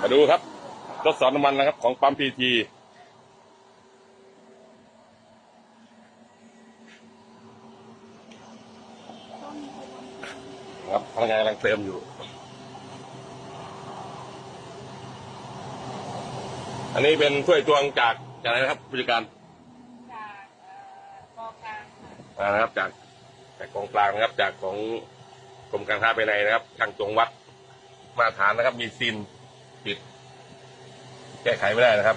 มาดูครับทดสอบน้ำมันนะครับ ของปั๊มพีทีครับพนักงานกำลังเติมอยู่ อันนี้เป็นถ้วยตวงจากจากอะไรนะครับผู้จัดการจากเอ่อกอกลางค่ะอ่านะครับจากจากกองกลางนะครับ จากของกรมการค้าภายในนะครับช่างตวงวัดมาตรฐานนะครับ มีซิน ปิด แก้ไขไม่ได้นะครับ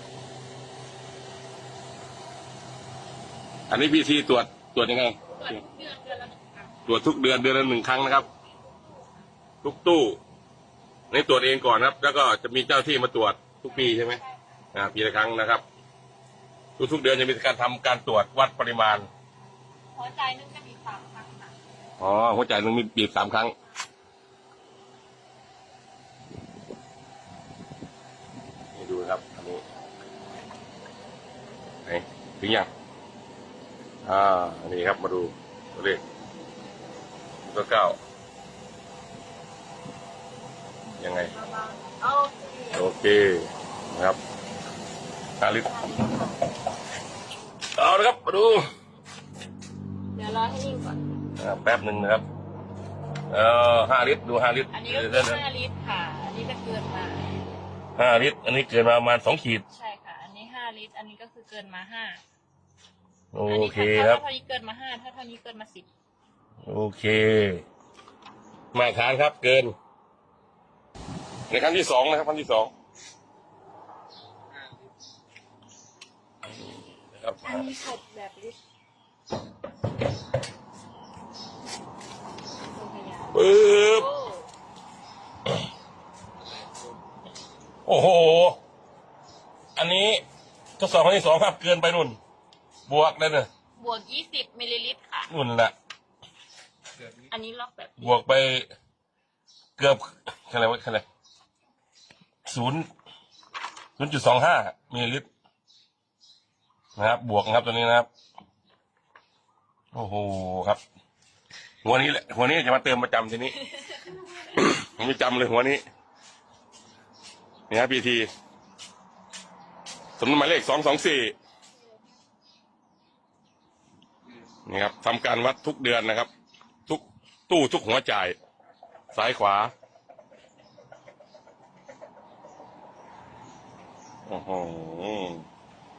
อันนี้พีซีตรวจตรวจยังไง ตรวจเดือนเดือนละหนึ่งครั้งตรวจทุกเดือนเดือนละหนึ่งครั้งนะครับ ทุกตู้ในตรวจเองก่อนนะครับ แล้วก็จะมีเจ้าที่มาตรวจทุกปีใช่ไหมอ่าปีละครั้งนะครับ ทุกๆเดือนจะมีการทำการตรวจวัดปริมาณ หัวใจนึงจะมีสามครั้งค่ะอ๋อหัวใจหนึ่งมีบีบสามครั้ง นี่ดูนะครับอันนี้ไหนถึงยังอ่าอันนี้ครับมาดูตัวเลขตัวเก้ายังไง โอเคโอเคนะครับห้าลิตรเอาละครับมาดู เดี๋ยวรอให้นิ่งก่อนอ่าแป๊บหนึ่งนะครับ เออห้าลิตรดูห้าลิตรอันนี้ก็คือเดี๋ยวๆห้าลิตรค่ะ อันนี้จะเกินมา ห้าลิตร อันนี้เกินมาประมาณสองขีด ใช่ค่ะ อันนี้ห้าลิตร อันนี้ก็คือเกินมาห้าโออันนี้เคถ้าครับเท่านี้เกินมาห้าถ้าเท่านี้เกินมาสิบโอเคมาตรฐานครับเกิน ในขั้นที่สองนะครับขั้นที่สองนะครับอันนี้กดแบบลิตรโรงพยาบาลปึ๊บ โอ้โอ้โห อันนี้ทดสอบขั้นที่สองครับ เกินไปนุ่น บวกเลยเนอะบวกยี่สิบมิลลิลิตรค่ะ นุ่นแหละ อันนี้ล็อกแบบนี้บวกไปเกือบอะไรวะอะไรศูนย์ศูนย์จุดสองห้ามิลลิลิตรนะครับ บวกนะครับตัวนี้นะครับ โอ้โหครับ หัวนี้แหละหัวนี้จะมาเติมประจำทีนี้ ผมไม่จำเลยหัวนี้ นี่ครับพีทีสมนหมายเลขสองสองสี่นี่ครับทำการวัดทุกเดือนนะครับ ทุกตู้ทุกหัวจ่ายซ้ายขวาโอ้โห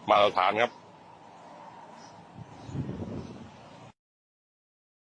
มาตรฐานครับ